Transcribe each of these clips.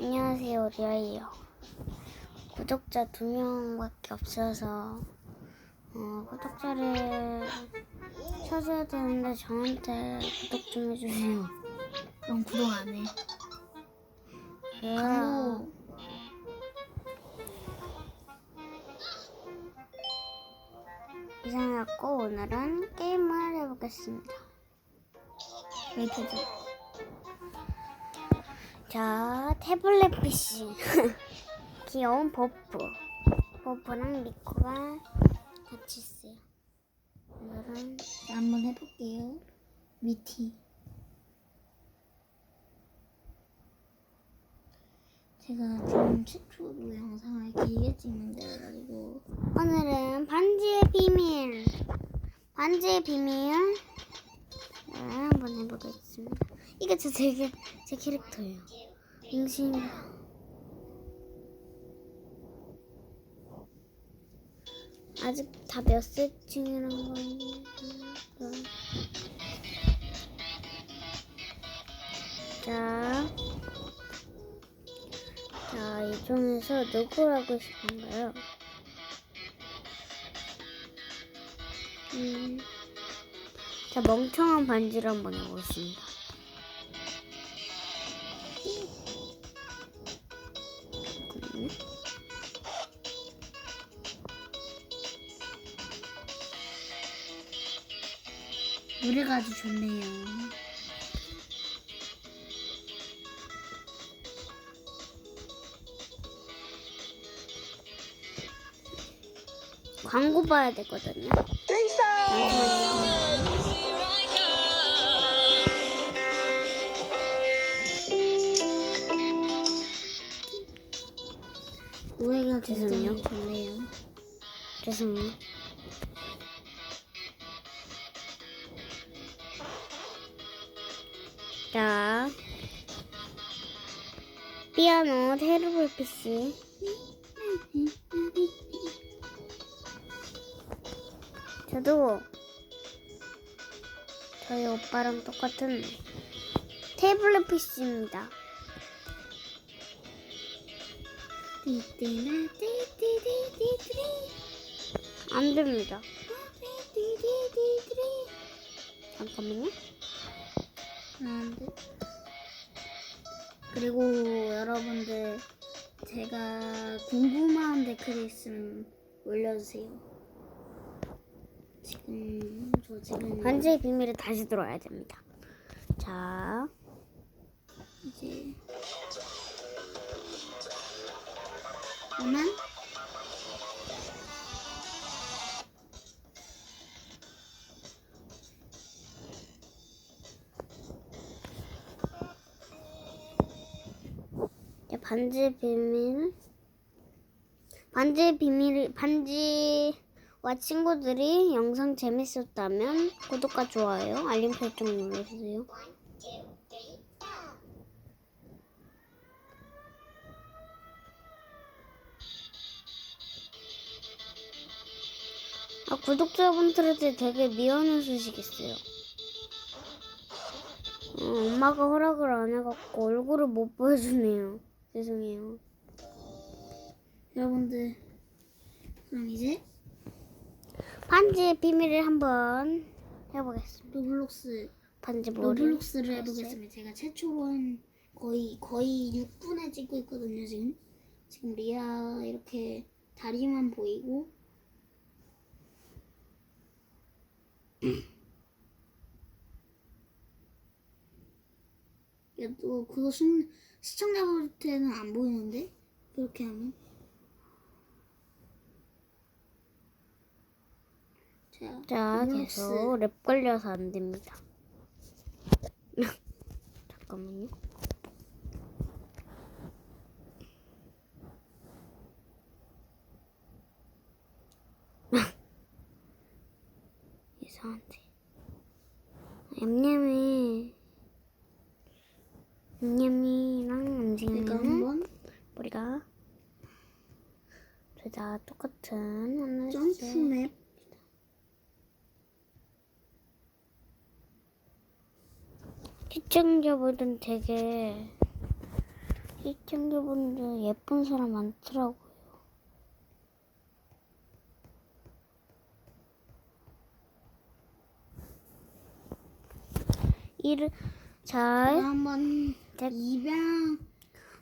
안녕하세요, 리아이요. 구독자 두 명밖에 없어서 어, 구독자를 찾아야 되는데 저한테 구독 좀 해주세요. 넌 구독 안 해. 왜요? 이상했고 오늘은 게임을 해보겠습니다. 웨이트죠. 자, 태블릿 PC. 귀여운 버프. 버프랑 미코가 같이 있어요. 오늘은 한번 해볼게요. 위티. 제가 지금 최초로 영상을 길게 찍는데 그래가지고 오늘은 반지의 비밀. 반지의 비밀. 네, 한번 해보겠습니다. 이게 제, 제, 제 캐릭터예요. 임신. 아직 다 몇 세팅이란 거니? 자. 자, 이 중에서 누구 하고 싶은가요? 음. 자, 멍청한 반지를 한번 해보겠습니다. 노래가 아주 좋네요. 광고 봐야 되거든요. 잠시 죄송해요. 좋네요. 죄송해요. 자, 피아노 테르블 PC. 저도 저희 오빠랑 똑같은 태블릿 PC입니다. 안 됩니다. 잠깐만요. 안 돼. 그리고 여러분들 제가 궁금한 댓글 있으면 올려주세요. 지금 저 지금 반지의 비밀을 다시 들어야 됩니다. 자, 이제 이제 반지의 비밀, 반지의 비밀, 반지와 친구들이 영상 재밌었다면 구독과 좋아요, 알림 설정 눌러주세요. 아, 구독자분들한테 되게 미안한 소식 있어요. 어, 엄마가 허락을 안 해갖고 얼굴을 못 보여주네요. 죄송해요. 여러분들 그럼 이제 반지의 비밀을 한번 해보겠습니다. 로블록스 반지 머리. 로블록스를 해보겠습니다. 제가 최초로 한 거의 거의 6분에 찍고 있거든요 지금. 지금 리아 이렇게 다리만 보이고 또 그거 순, 시청자분한테는 안 보이는데 그렇게 하면 자, 자. 계속 랩 걸려서 안 됩니다. 잠깐만요. 이상한데. 냠냠이 냠냠이랑 움직이는 우리가 둘 다 똑같은 하늘 점프맵 시청자분들 되게 시청자분들 예쁜 사람 많더라고요. 이를 잘 한번 제- 입양.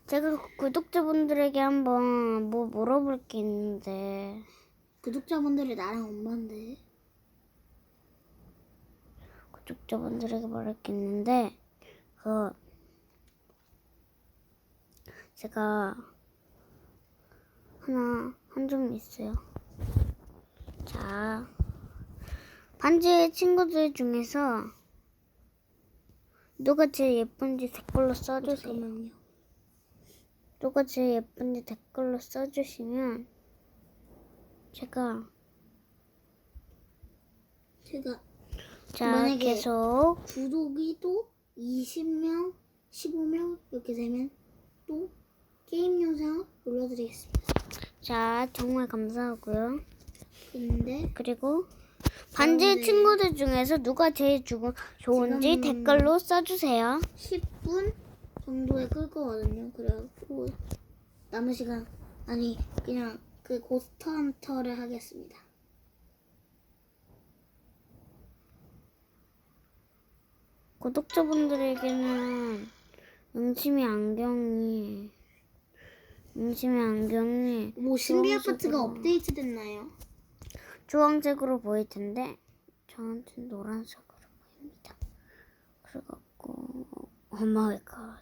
제가 구독자분들에게 한번 뭐 물어볼 게 있는데. 구독자분들이 나랑 엄마인데. 구독자분들에게 말할 게 있는데 그 제가 하나 한 점 있어요. 자 반지 친구들 중에서 누가 제일 예쁜지 댓글로 써주세요. 잠깐만요. 누가 제일 예쁜지 댓글로 써주시면 제가 제가 자 만약에- 계속 구독이 또 20명, 15명 이렇게 되면 또 게임 영상 올려드리겠습니다. 자 정말 감사하고요. 근데 그리고 반지 친구들 중에서 누가 제일 주, 좋은지 지금- 댓글로 써주세요. 10분 정도에 끌 거거든요. 그래갖고 남은 시간 아니 그냥 그 고스트 헌터를 하겠습니다. 구독자분들에게는 응심이 안경이 응심이 안경이 뭐 신비. 아파트가 업데이트 됐나요? 주황색으로 보일 텐데 저한테는 노란색으로 보입니다. 그래갖고 어마이 갓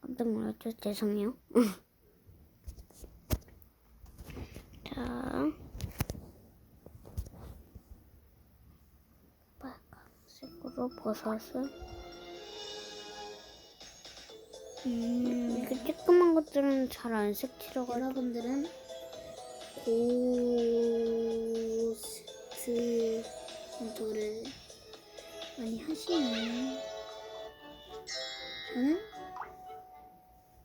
깜짝 놀랐죠? 죄송해요. 자 빨간색으로 버섯을 음, 이렇게 조그만 것들은 잘 안 색칠어가지고 여러분들은 고스트 헌터를 많이 하시나요? 저는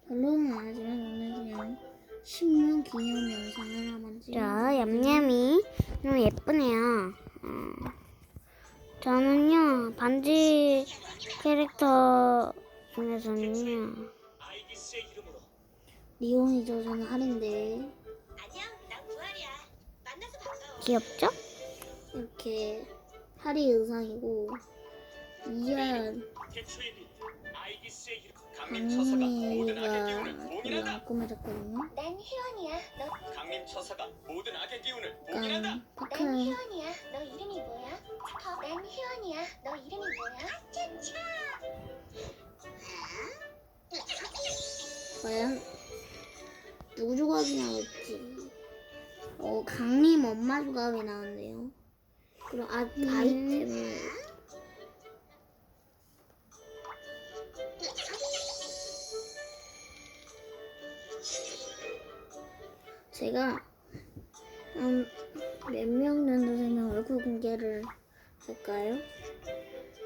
별로는 안 하지만 오늘 그냥 신문 기념 영상 하나만 찍어 자, 얌얌이 너무 예쁘네요. 어. 저는요 반지 캐릭터 중에서는요 리온이죠 저는 하린데 안녕, 난 부활이야. 만나서 반가워. 귀엽죠? 이렇게 하리 의상이고 이한 태초의 빛 아이기스의 이름 강림 처사가 모든 악의 강미가 기운을 별로 봉인한다 안 꾸며졌거든요 난 희원이야. 너, 강림 처사가 모든 악의 기운을 봉인한다 난 희원이야. 너 이름이 뭐야? 어, 난 희원이야. 너 이름이 뭐야? 차차. 과연 누구 조각이 나올지 어 강림 엄마 조각이 나왔네요 그럼 아, 아이템을 제가 음, 몇명 정도 되면 얼굴 공개를 할까요?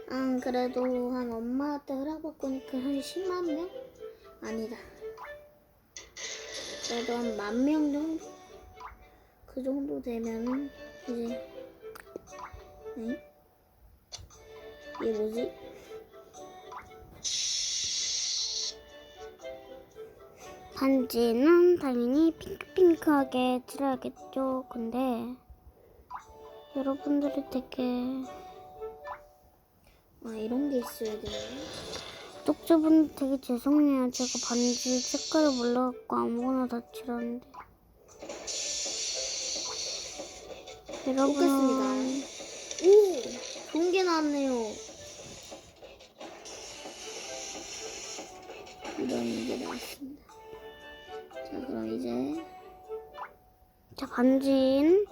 아 그래도 한 엄마한테 허락받고니까 한 10만 명? 아니다. 그래도 한 만 명 정도? 그 정도 되면은 이제 응? 이게 뭐지? 반지는 당연히 핑크핑크하게 칠해야겠죠. 근데 여러분들이 되게 아 이런 게 있어야 되네. 구독자분 되게 죄송해요. 제가 반지 색깔을 몰라갖고 아무거나 다 칠하는데 여러분 뽑겠습니다. 오! 좋은 게 나왔네요. 이런 게 나왔습니다. 자 그럼 이제 자, 반지는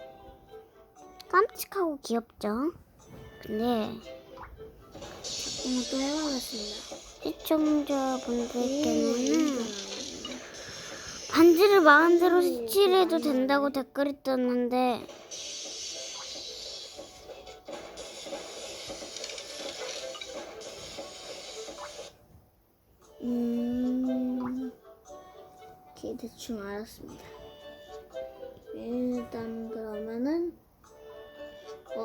깜찍하고 귀엽죠? 근데 오늘 또 해봐야겠습니다. 시청자분들께는 반지를 마음대로 색칠해도 된다고 댓글이 떴는데 음, 대충 알았습니다. 일단 그러면은 어,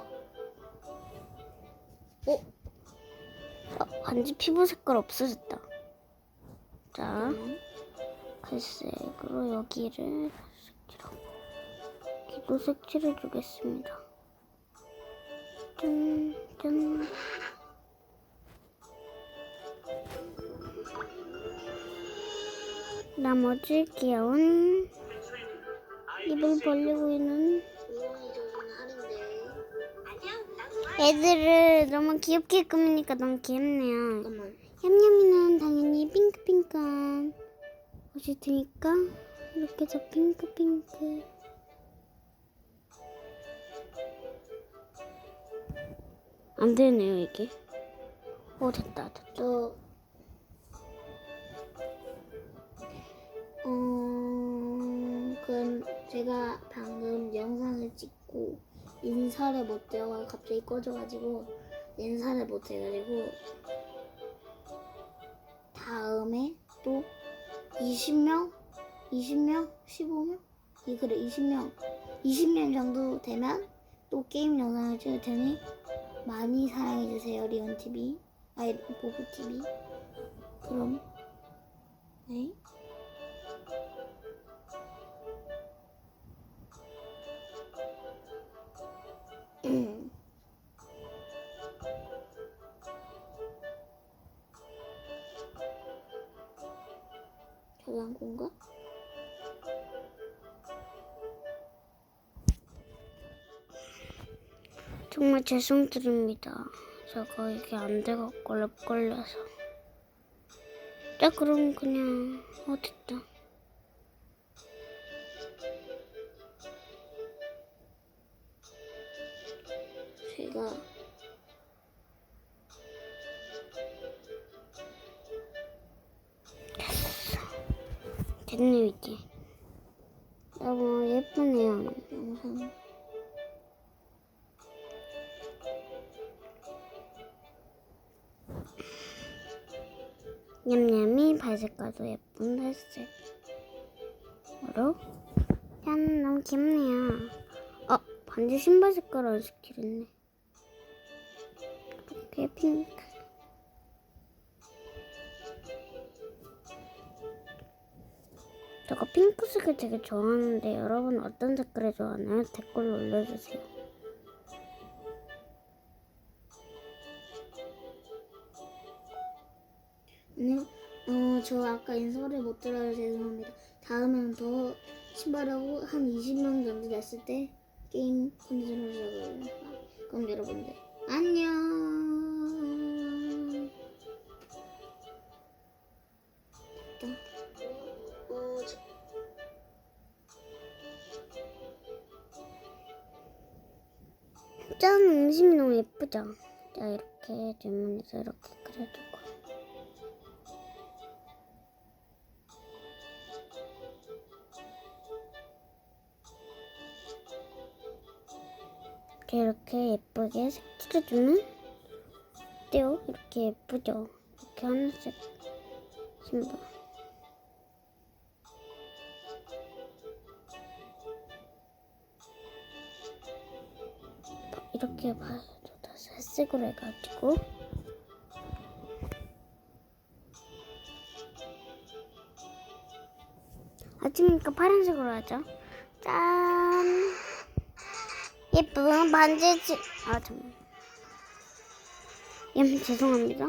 어, 어, 반지 피부 색깔 없어졌다. 자, 갈색으로 여기를 색칠하고 여기도 색칠해 주겠습니다. 짠, 짠. 나머지 귀여운 입을 벌리고 있는. 애들을 너무 귀엽게 꾸미니까 너무 귀엽네요. 얌얌이는 당연히 핑크핑크한 옷이 드니까 이렇게 더 핑크핑크. 안 되네요 이게. 오 됐다 됐다. 제가 방금 영상을 찍고 인사를 못해요. 갑자기 꺼져가지고 인사를 못 해가지고 다음에 또 20명? 20명? 15명? 이 그래 20명 20명 정도 되면 또 게임 영상을 찍을 테니 많이 사랑해주세요 리온TV 아이 보브TV 그럼 네 장고인가? 정말 죄송드립니다. 제가 이게 안 돼갖고 랩 걸려서. 자 그럼 그냥 어 됐다. 됐네요 이제. 너무 예쁘네요. 영상. 냠냠이 발색깔도 예쁜 회색으로. 짠 너무 귀엽네요. 어 반지 신발 색깔을 색칠했네. 이렇게 핑크 제가 핑크색을 되게 좋아하는데 여러분 어떤 색깔을 좋아하나요? 댓글로 올려주세요 네, 어, 저 아까 인사를 못 들어서 죄송합니다. 다음에는 더 신발하고 한 20명 정도 됐을 때 게임 컨디션을 시작해요. 그럼 여러분들 안녕. 짠 음식이 너무 예쁘죠? 자 이렇게 뒷면에서 이렇게 그려주고 이렇게 이렇게 예쁘게 색칠해주면 어때요? 이렇게 예쁘죠? 이렇게 하늘색 신발 이렇게 봐도 다 살색으로 해가지고. 아침이니까 파란색으로 하죠. 짠. 예쁜 반지 치... 아 잠깐 예 죄송합니다.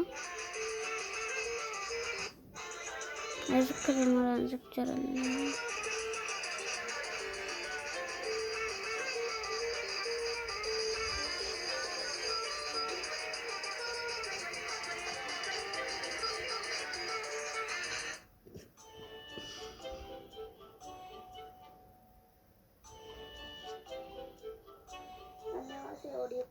아이스크림을 안 색칠했네 우리.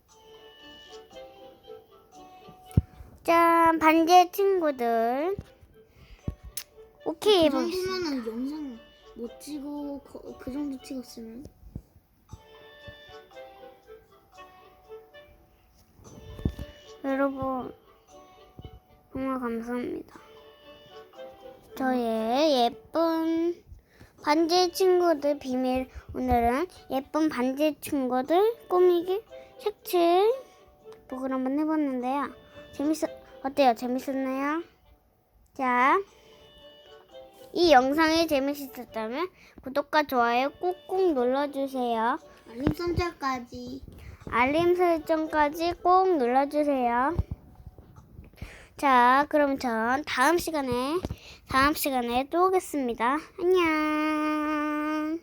짠 반지의 친구들. 오케이 그 정도면은 영상 못 찍고 거- 그 정도 찍었으면. 여러분 정말 감사합니다. 저의 예쁜 반지 친구들 비밀 오늘은 예쁜 반지 친구들 꾸미기 색칠 복을 한번 해봤는데요. 재밌었 어때요? 재밌었나요? 자이 영상이 재밌으셨다면 구독과 좋아요 꾹꾹 눌러주세요. 알림 설정까지. 알림 설정까지 꼭 눌러주세요. 자, 그럼 전 다음 시간에, 다음 시간에 또 오겠습니다. 안녕.